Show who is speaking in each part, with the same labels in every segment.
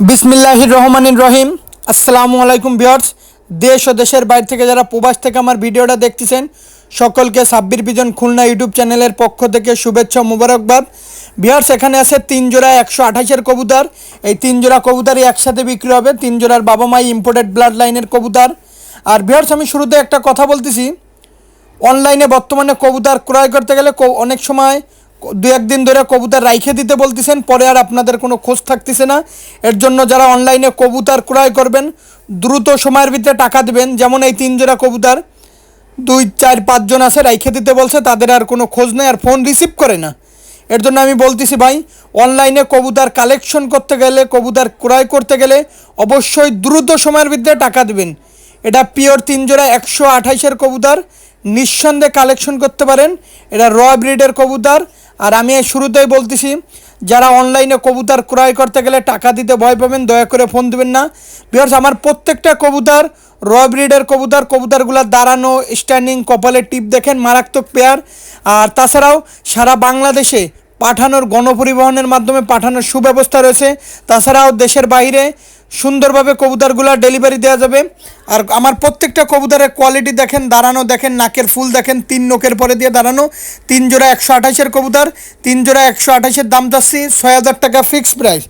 Speaker 1: বিসমিল্লাহির রহমানির রহিম। আসসালামু আলাইকুম বিয়ার্স দেশ ও দেশের বাইরে থেকে যারা প্রবাস থেকে আমার ভিডিওটা দেখতেছেন, সকলকে সাব্বির বিজন খুলনা ইউটিউব চ্যানেলের পক্ষ থেকে শুভেচ্ছা মুবারকবাদ। বিয়ার্স এখানে আছে তিন জোড়া একশো আঠাশের কবুতর। এই তিন জোড়া কবুতরই একসাথে বিক্রি হবে। তিন জোড়ার বাবা মাই ইম্পোর্টেড ব্লাড লাইনের কবুতর। আর বিয়ার্স আমি শুরুতে একটা কথা বলতেছি। অনলাইনে বর্তমানে কবুতর ক্রয় করতে গেলে অনেক সময় দু একদিন ধরে কবুতর রাইখে দিতে বলতেছেন, পরে আর আপনাদের কোনো খোঁজ থাকতেছে না। এর জন্য যারা অনলাইনে কবুতর ক্রয় করবেন, দ্রুত সময়ের ভিতরে টাকা দেবেন। যেমন এই তিন জোড়া কবুতর, দুই, চার পাঁচজন আছে, রাইখে দিতে বলছে, তাদের আর কোনো খোঁজ নেই, আর ফোন রিসিভ করে না। এর জন্য আমি বলতেছি ভাই অনলাইনে কবুতর কালেকশন করতে গেলে, কবুতর ক্রয় করতে গেলে অবশ্যই দ্রুত সময়ের ভিতরে টাকা দেবেন। এটা পিওর তিন জোড়া একশো আঠাইশের কবুতর নিঃসন্দেহে কালেকশন করতে পারেন। এটা র ব্রিডের কবুতর। আর আমি শুরুতেই বলতেছি, যারা অনলাইনে কবুতর ক্রয় করতে গেলে টাকা দিতে ভয় পাবেন, দয়া করে ফোন দিবেন না। বিকজ আমার প্রত্যেকটা কবুতর র ব্রিডের কবুতর কবুতরগুলো দাঁড়ানো স্ট্যান্ডিং কপালে টিপ দেখেন, মারাত্মক পেয়ার আর তাছাড়াও সারা বাংলাদেশে পাঠানোর গণপরিবহনের মাধ্যমে পাঠানোর সুব্যবস্থা রয়েছে। তাছাড়াও দেশের বাইরে সুন্দরভাবে কবুতরগুলো ডেলিভারি দেওয়া যাবে। আর আমার প্রত্যেকটা কবুতরের কোয়ালিটি দেখেন, দাঁড়ানো দেখেন, নাকের ফুল দেখেন, তিন নোকের পরে দিয়ে দাঁড়ানো। তিন জোড়া একশো আঠাশের কবুতর, তিন জোড়া একশো আঠাশের দাম চাচ্ছি ছয় হাজার টাকা ফিক্সড প্রাইস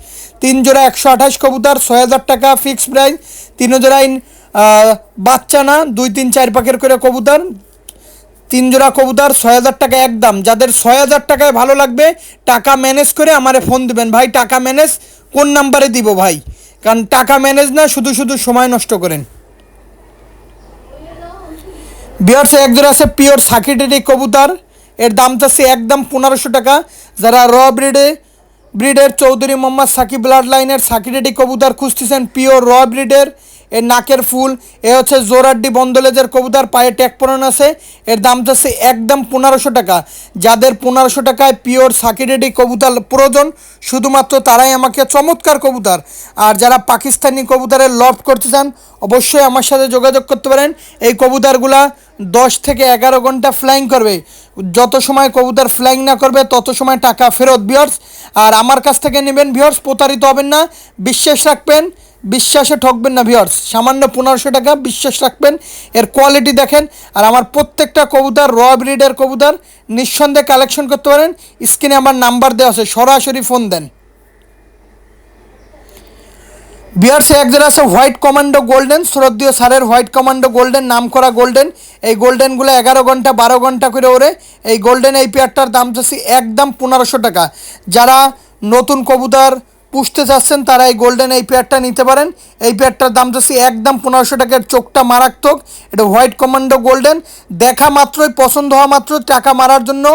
Speaker 1: তিন জোড়া একশো আঠাশ কবুতর, ছয় হাজার টাকা ফিক্সড প্রাইস তিন জোড়াই বাচ্চা না, দুই তিন চার পাকের করে কবুতর। তিন জোড়া কবুতর, ছয় হাজার টাকা একদম যাদের ছয় হাজার টাকায় ভালো লাগবে, টাকা ম্যানেজ করে আমারে ফোন দিবেন। ভাই, টাকা ম্যানেজ কোন নাম্বারে দিব ভাই? কারণ টাকা ম্যানেজ না, শুধু শুধু সময় নষ্ট করেন। বিয়ার্স এক জোড়া আছে পিওর সাকিটেরি কবুতর। এর দাম চাচ্ছে একদম পনেরোশো টাকা। যারা র ব্রিডে ব্রিডের চৌধুরী মোহাম্মদ সাকিব ব্লাড লাইনের সাকিটেরি কবুতর খুঁজতেছেন, পিওর র ব্রিডের এর নাকের ফুল, এ হচ্ছে জোরাড্ডি বন্দলেজের কবুতর, পায়ে ট্যাগ পরানো আছে। এর দাম চাচ্ছে একদম পনেরোশো টাকা। যাদের পনেরোশো টাকায় পিওর সাকিরেডি কবুতর প্রয়োজন, শুধুমাত্র তারাই আমাকে চমৎকার কবুতর। আর যারা পাকিস্তানি কবুতরের লফট করতে চান, অবশ্যই আমার সাথে যোগাযোগ করতে পারেন। এই কবুতরগুলা দশ থেকে এগারো ঘণ্টা ফ্লাইং করবে। যত সময় কবুতর ফ্লাইং না করবে, তত সময় টাকা ফেরত বিয়ার্স আর আমার কাছ থেকে নেবেন ভিওর্স প্রতারিত হবেন না। বিশ্বাস রাখবেন বিশ্বাসে ঠকবেন না ভিওর্স সামান্য পনেরোশো টাকা বিশ্বাস রাখবেন, এর কোয়ালিটি দেখেন। আর আমার প্রত্যেকটা কবুতর র ব্রিডের কবুতর, নিঃসন্দেহে কালেকশন করতে পারেন। স্ক্রিনে আমার নাম্বার দেওয়া আছে, সরাসরি ফোন দেন। বিয়ার্সে একজন আছে হোয়াইট কমান্ডো গোল্ডেন শ্রদ্ধীয় সারের হোয়াইট কমান্ডো গোল্ডেন নাম করা গোল্ডেন এই গোল্ডেনগুলো এগারো ঘণ্টা, বারো ঘণ্টা করে ওরে এই গোল্ডেন এই পেয়ারটার দাম চাচ্ছি একদম পনেরোশো টাকা। যারা নতুন কবুতর পুষতে চাচ্ছেন তারা এই গোল্ডেন এই পেয়ারটা নিতে পারেন। এই পেয়ারটার দাম চাচ্ছি একদম পনেরোশো টাকার চোখটা মারাত্মক। এটা হোয়াইট কমান্ডো গোল্ডেন দেখা মাত্রই, পছন্দ হওয়া মাত্র টাকা মারার জন্য।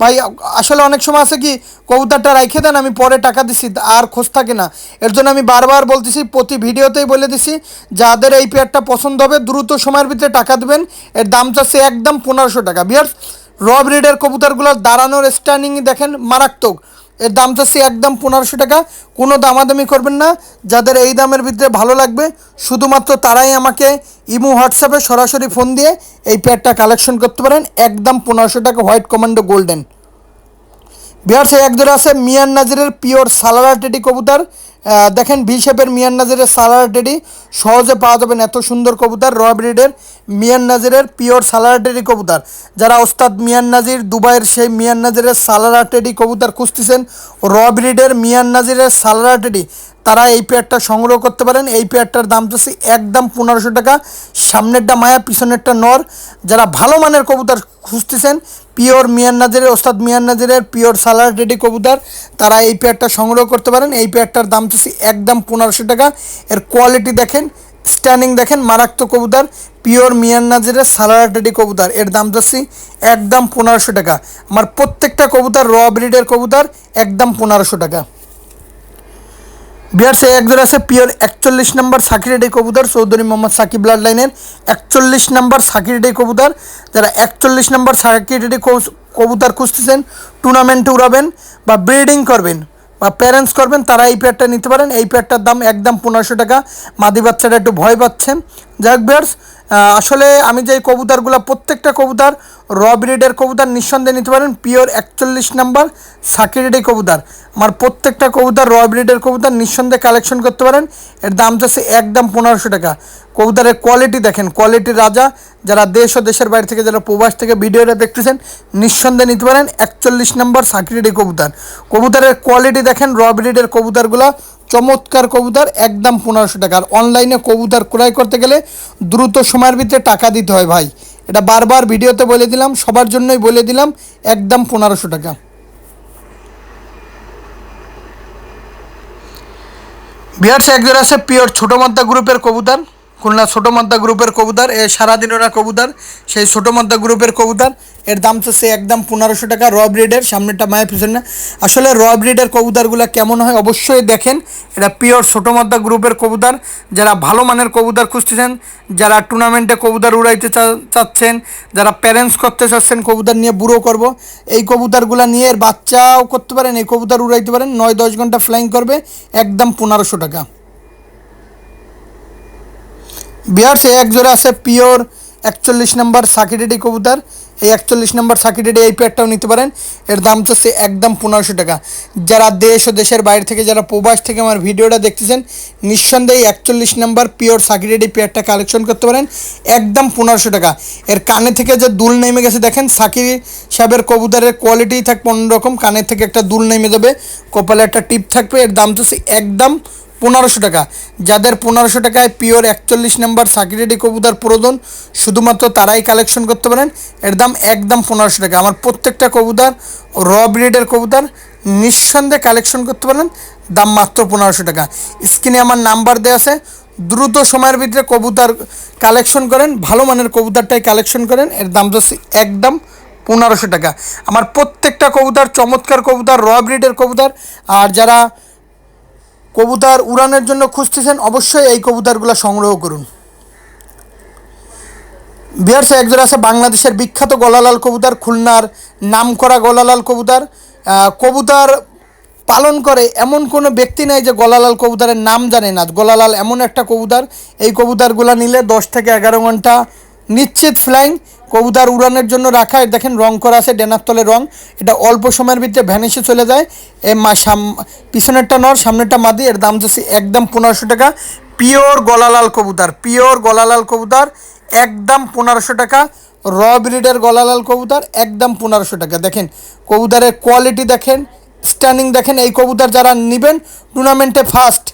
Speaker 1: ভাই, আসলে অনেক সময় আছে কি, কবুতরটা রাইখে দেন, আমি পরে টাকা দিছি, আর খোঁজ থাকে না। এর জন্য আমি বারবার বলতেছি, প্রতি ভিডিওতেই বলে দিছি, যাদের এই পেয়ারটা পছন্দ হবে, দ্রুত সময়ের ভিতরে টাকা দেবেন। এর দাম চাচ্ছে একদম পনেরোশো টাকা। বিয়ার রব ব্রিডের কবুতরগুলোর দাঁড়ানোর স্ট্যান্ডিং দেখেন, মারাত্মক। এর দাম তো সে একদম পনেরোশো টাকা। কোনো দামাদামি করবেন না। যাদের এই দামের ভিতরে ভালো লাগবে, শুধুমাত্র তারাই আমাকে ইমো হোয়াটসঅ্যাপে সরাসরি ফোন দিয়ে এই প্যাডটা কালেকশন করতে পারেন। একদম পনেরোশো টাকা হোয়াইট কমান্ডো গোল্ডেন। বিহার সে আছে, মিয়ান নাজিরের পিওর সালারা টেডি কবুতর। দেখেন ভি শেপের মিয়ান নাজিরের সালারা টেডি। সহজে পাওয়া যাবেন এত সুন্দর কবুতর, র ব্রিডের মিয়ান নাজিরের পিওর সালারা টেডি কবুতর। যারা ওস্তাদ মিয়ান নাজির, দুবাইয়ের সেই মিয়ান নাজিরের সালারা টেডি কবুতর খুঁজতেছেন, র ব্রিডের মিয়ান নাজিরের সালারা টেডি, তারা এই পেয়ারটা সংগ্রহ করতে পারেন। এই পেয়ারটার দাম চাচ্ছি একদম পনেরোশো টাকা। সামনেরটা মায়া, পিছনেরটা নর। যারা ভালো মানের কবুতর খুঁজতেছেন পিওর মিয়ান নাজিরের, ওস্তাদ মিয়ান নাজিরের, পিওর সালার রেডি কবুতর। তারা এই পেয়ারটা সংগ্রহ করতে পারেন। এই পেয়ারটার দাম চাচ্ছি একদম পনেরোশো টাকা। এর কোয়ালিটি দেখেন স্ট্যান্ডিং দেখেন, মারাত্মক কবুতর, পিওর মিয়ান নাজিরের সালার রেডি কবুতর। এর দাম যাচ্ছি একদম পনেরোশো টাকা। আমার প্রত্যেকটা কবুতর র ব্রিডের কবুতর, একদম পনেরোশো টাকা। বিহার সে একজন আছে পিওর একচল্লিশ নম্বর সাকিরেডি কবুতর, চৌধুরী মোহাম্মদ সাকিব ব্লাড লাইনের একচল্লিশ নম্বর সাকিরেডি কবুতর। যারা একচল্লিশ নম্বর সাকিরেডি কবুতর খুঁজতেছেন টুর্নামেন্টে উড়াবেন বা ব্রিডিং করবেন বা প্যারেন্টস করবেন, তারা এই পেয়ারটা নিতে পারেন। এই পেয়ারটার দাম একদম পনেরোশো টাকা। মাদি বাচ্চাটা একটু ভয় পাচ্ছেন যাক বিয়ার্স আসলে আমি যে কবুতরগুলো, প্রত্যেকটা কবুতার র ব্রিডের কবুতার নিঃসন্দেহে নিতে পারেন। পিওর একচল্লিশ নাম্বার সাকিরেডি কবুতর। আমার প্রত্যেকটা কবুতর র ব্রিডের কবুতার নিঃসন্দেহে কালেকশন করতে পারেন। এর দাম যাচ্ছে একদম পনেরোশো টাকা। কবুতরের কোয়ালিটি দেখেন কোয়ালিটির রাজা। যারা দেশ ও দেশের বাইরে থেকে, যারা প্রবাস থেকে ভিডিওটা দেখতেছেন, নিঃসন্দেহে নিতে পারেন। একচল্লিশ নম্বর সাকিরেডি কবুতার। কবুতারের কোয়ালিটি দেখেন র ব্রিডের কবুতরগুলো চমৎকার কবুতর, একদম পনেরোশো টাকা। আর অনলাইনে কবুতর ক্রয় করতে গেলে দ্রুত সময়ের ভিতরে টাকা দিতে হয় ভাই। এটা বারবার ভিডিওতে বলে দিলাম, সবার জন্যই বলে দিলাম, একদম পনেরোশো টাকা। বিহার্স একজন আছে পিওর ছোটো মাদ্দা গ্রুপের কবুতর। খুলনা ছোটো মাদ্দা গ্রুপের কবুতর, এ সারাদিন ওরা কবুতর, সেই ছোটো মাদ্দা গ্রুপের কবুতর। এর দাম তো সে একদম পনেরোশো টাকা র ব্রিডের সামনেটা মায়ের পিছনে আসলে র ব্রিডের কবুতরগুলো কেমন হয় অবশ্যই দেখেন। এটা পিওর ছোটো মাদ্দা গ্রুপের কবুতর। যারা ভালো মানের কবুতর খুঁজতেছেন, যারা টুর্নামেন্টে কবুতর উড়াইতে চাচ্ছেন, যারা প্যারেন্টস করতে চাচ্ছেন কবুতর নিয়ে বুড়ো করব, এই কবুতরগুলো নিয়ে এর বাচ্চাও করতে পারেন, এই কবুতর উড়াইতে পারেন। নয় দশ ঘণ্টা ফ্লাইং করবে, একদম পনেরোশো টাকা। বিহার সে এক জোড়া আছে পিওর একচল্লিশ নম্বর সাকিডেডি কবুতর। এই একচল্লিশ নম্বর সাকিডেডি এই পেয়ারটাও নিতে পারেন। এর দাম সে একদম পনেরোশো টাকা। যারা দেশ ও দেশের বাইরে থেকে, যারা প্রবাস থেকে আমার ভিডিওটা দেখতেছেন, নিঃসন্দেহে একচল্লিশ নম্বর পিওর সাকিডেডি পেয়ারটা কালেকশন করতে পারেন। একদম পনেরোশো টাকা। এর কানে থেকে যে দুল নেমে গেছে, দেখেন সাকির সাহেবের কবুতরের কোয়ালিটি থাকবে অন্যরকম। কানের থেকে একটা দুল নেমে যাবে। কপালে একটা টিপ থাকবে। এর দাম সে একদম পনেরোশো টাকা। যাদের পনেরোশো টাকায় পিওর একচল্লিশ নাম্বার সাকিরেডি কবুতর প্রয়োজন, শুধুমাত্র তারাই কালেকশন করতে পারেন। এর দাম একদম পনেরোশো টাকা। আমার প্রত্যেকটা কবুতর র ব্রিডের কবুতর, নিঃসন্দেহে কালেকশন করতে পারেন। দাম মাত্র পনেরোশো টাকা। স্ক্রিনে আমার নাম্বার দেওয়া আছে। দ্রুত সময়ের ভিতরে কবুতর কালেকশন করেন। ভালো মানের কবুতরটাই কালেকশন করেন। এর দাম যাচ্ছে একদম পনেরোশো টাকা। আমার প্রত্যেকটা কবুতর চমৎকার কবুতর র ব্রিডের কবুতর। আর যারা কবুতর উড়ানের জন্য খুঁজতেছেন, অবশ্যই এই কবুতরগুলো সংগ্রহ করুন। বিহার সে একজন আছে বাংলাদেশের বিখ্যাত গলালাল কবুতর, খুলনার নামকরা গলালাল কবুতর। কবুতর পালন করে এমন কোনো ব্যক্তি নাই যে গলালাল কবুতরের নাম জানে না। গলালাল এমন একটা কবুতর, এই কবুতরগুলো নিলে দশ থেকে এগারো ঘণ্টা নিশ্চিত ফ্লাইং কবুতর উড়ানের জন্য রাখা। এর দেখেন, রং করা আছে, ডেনার তলে রং। এটা অল্প সময়ের ভিতরে ভ্যানিশে চলে যায়। এ মা সাম, পিছনেরটা নর, সামনেরটা মাদি। এর দাম যাচ্ছে একদম পনেরোশো টাকা। পিওর গলালাল কবুতর, পিওর গলালাল কবুতর, একদম পনেরোশো টাকা। র ব্রিডের গলালাল কবুতর, একদম পনেরোশো টাকা। দেখেন, কবুতরের কোয়ালিটি দেখেন স্ট্যান্ডিং দেখেন। এই কবুতর যারা নেবেন টুর্নামেন্টে ফার্স্ট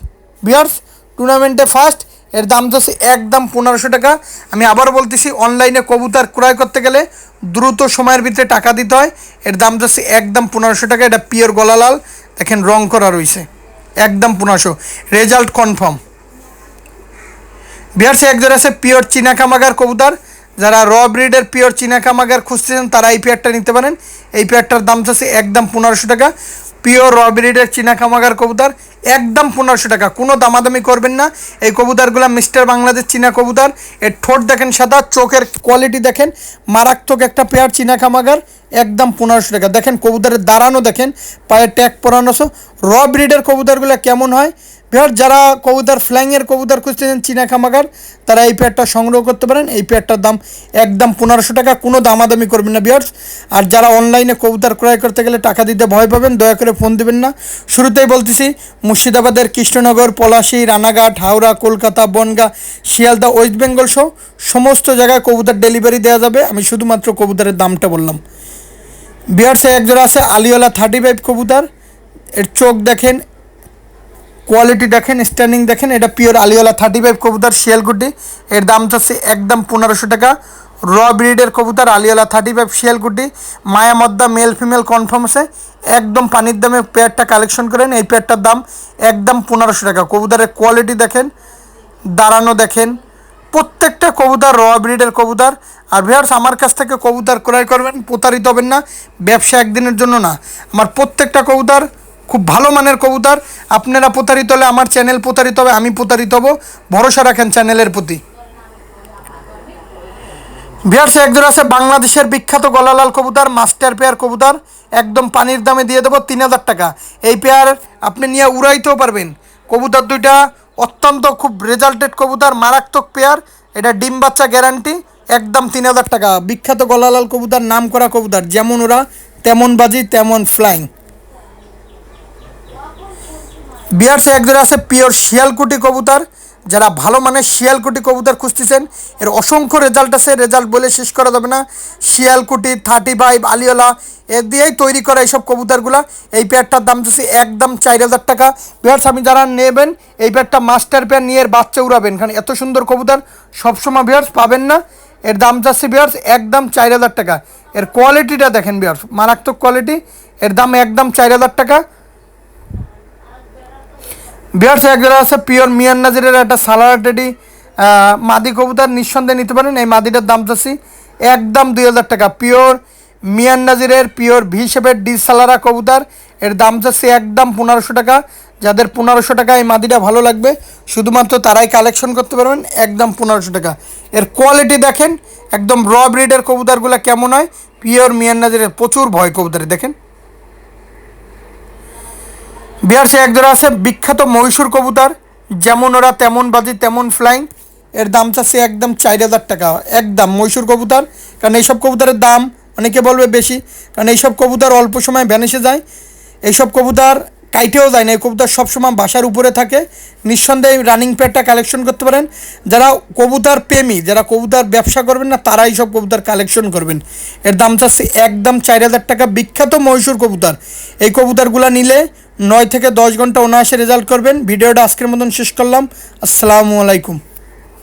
Speaker 1: বিয়ার্স টুর্নামেন্টে ফার্স্ট এর দাম যাচ্ছে একদম পনেরোশো টাকা। আমি আবার বলতেছি অনলাইনে কবুতর ক্রয় করতে গেলে দ্রুত সময়ের ভিতরে টাকা দিতে হয়। এর দাম যাচ্ছে একদম পনেরোশো টাকা। এটা পিওর গলালাল। দেখেন রং করা রয়েছে। একদম পনেরোশো। রেজাল্ট কনফার্ম বিহারসে একজন আছে পিওর চীনা কামাগার কবুতর। যারা র ব্রিডের পিওর চীনা কামাগার খুঁজতেছেন, তারা এই পেয়ারটা নিতে পারেন। এই পেয়ারটার দাম চাচ্ছে একদম পনেরোশো টাকা। পিওর র ব্রিডের চীনা কামাগার কবুতর। একদম পনেরোশো টাকা। কোনো দামাদামি করবেন না। এই কবুতরগুলো মিস্টার বাংলাদেশ চীনা কবুতর। এর ঠোঁট দেখেন সাদা, চোখের কোয়ালিটি দেখেন। মারাত্মক একটা পেয়ার চীনা খামাগার, একদম পনেরোশো টাকা। দেখেন কবুতরের দাঁড়ানো দেখেন, পায়ে ট্যাগ পরানোশো র ব্রিডের কবুতরগুলো কেমন হয়? বিহার যারা কবুতর ফ্লাইংয়ের কবুতর খুঁজতেছেন চীনা খামাগার, তারা এই পেয়ারটা সংগ্রহ করতে পারেন। এই পেয়ারটার দাম একদম পনেরোশো টাকা। কোনো দামাদামি করবেন না বিহার আর যারা অনলাইনে কবুতর ক্রয় করতে গেলে টাকা দিতে ভয় পাবেন, দয়া করে ফোন দিবেন না। শুরুতেই বলতেছি মুর্শিদাবাদের কৃষ্ণনগর, পলাশী, রানাঘাট, হাওড়া, কলকাতা, বনগা, শিয়ালদা, ওয়েস্ট বেঙ্গল সহ সমস্ত জায়গায় কবুতর ডেলিভারি দেওয়া যাবে। আমি শুধুমাত্র কবুতরের দামটা বললাম। বিহারসে একজোড়া আছে আলিওয়ালা থার্টি ফাইভ কবুতর। এর চোখ দেখেন, কোয়ালিটি দেখেন, স্ট্যান্ডিং দেখেন। এটা পিওর আলিওয়ালা থার্টি ফাইভ কবুতর, শিয়ালকুটি। এর দাম চাচ্ছে একদম পনেরোশো টাকা। র ব্রিডের কবুতর আলিওয়ালা থার্টি ফাইভ শিয়ালকুটি মায়া মদ্দা মেল ফিমেল কনফার্ম আছে। একদম পানির দামে পেয়ারটা কালেকশন করেন এই পেয়ারটার দাম একদম পনেরোশো টাকা। কবুতরের কোয়ালিটি দেখেন, দাঁড়ানো দেখেন। প্রত্যেকটা কবুতর র ব্রিডের কবুতর। আর ভিউয়ার্স আমার কাছ থেকে কবুতর ক্রয় করবেন, প্রতারিত হবেন না। ব্যবসা একদিনের জন্য না। আমার প্রত্যেকটা কবুতর খুব ভালো মানের কবুতর। আপনারা প্রতারিত হলে আমার চ্যানেল প্রতারিত হবে, আমি প্রতারিত হব। ভরসা রাখেন চ্যানেলের প্রতি। ভিউয়ার্স একজন আছে বাংলাদেশের বিখ্যাত গলালাল কবুতর, মাস্টার পেয়ার কবুতর, একদম পানির দামে দিয়ে দেবো তিন হাজার টাকা। এই পেয়ার আপনি নিয়ে উড়াইতেও পারবেন। কবুতর দুইটা অত্যন্ত খুব রেজাল্টেড কবুতর, মারাত্মক পেয়ার। এটা ডিম বাচ্চা গ্যারান্টি একদম তিন হাজার টাকা। বিখ্যাত গলালাল কবুতর, নাম করা কবুতর, যেমন ওরা, তেমন বাজি, তেমন ফ্লাইং বিয়ার্সে একজোড়া আছে পিওর শিয়ালকুটি কবুতর যারা ভালো মানের শিয়ালকুটি কবুতর খুঁজতেছেন, এর অসংখ্য রেজাল্ট আছে। রেজাল্ট বলে শেষ করা যাবে না। শিয়ালকুটি, থার্টি ফাইভ, আলিওলা, এর দিয়েই তৈরি করা এইসব কবুতরগুলা। এই পেয়ারটার দাম দিচ্ছি একদম চার হাজার টাকা। বিয়ার্স আমি যারা নেবেন, এই পেয়ারটা মাস্টার পেয়ার নিয়ে এর বাচ্চা উড়াবেন। কারণ এত সুন্দর কবুতর সবসময় বিয়ার্স পাবেন না। এর দাম যাচ্ছে বিয়ার্স একদম চার হাজার টাকা। এর কোয়ালিটিটা দেখেন বিয়ার্স মারাত্মক কোয়ালিটি এর দাম একদম চার হাজার টাকা। বিহার্স একজোড়া আছে, পিওর মিয়ান নাজিরের একটা সালারাটেডি মাদি কবুতার নিঃসন্দেহে নিতে পারেন, এই মাদিটার দাম চাচ্ছি একদম দুই হাজার টাকা। পিওর মিয়ান নাজিরের পিওর ভি শেপের ডি সালারা কবুতার, এর দাম চাচ্ছি একদম পনেরোশো টাকা। যাদের পনেরোশো টাকা এই মাদিটা ভালো লাগবে, শুধুমাত্র তারাই কালেকশন করতে পারবেন, একদম পনেরোশো টাকা। এর কোয়ালিটি দেখেন, একদম র ব্রিডের কবুতরগুলো কেমন হয়, পিওর মিয়ান নাজিরের প্রচুর ভয় কবুতরে, দেখেন। বিহারসে একজোড়া আছে, বিখ্যাত মহীশূর কবুতর। যেমন ওরা তেমন বাজি, তেমন ফ্লাইং এর দাম চাচ্ছে একদম চার হাজার টাকা। একদম মহীশূর কবুতর। কারণ এইসব কবুতরের দাম অনেকে বলবে বেশি। কারণ এইসব কবুতর অল্প সময় ভ্যানিসে যায়। এইসব কবুতর কাইটেও যায় না। এই কবুতর সবসময় বাসার উপরে থাকে। নিঃসন্দেহে রানিং প্যাডটা কালেকশন করতে পারেন। যারা কবুতর প্রেমী, যারা কবুতর ব্যবসা করবেন না, তারাই সব কবুতর কালেকশন করবেন। এর দাম চাচ্ছে একদম চার হাজার টাকা। বিখ্যাত মহীশূর কবুতর। এই কবুতরগুলো নিলে নয় থেকে দশ ঘণ্টা অনায়াসে রেজাল্ট করবেন। ভিডিওটা আজকের মতন শেষ করলাম। আসসালামু আলাইকুম।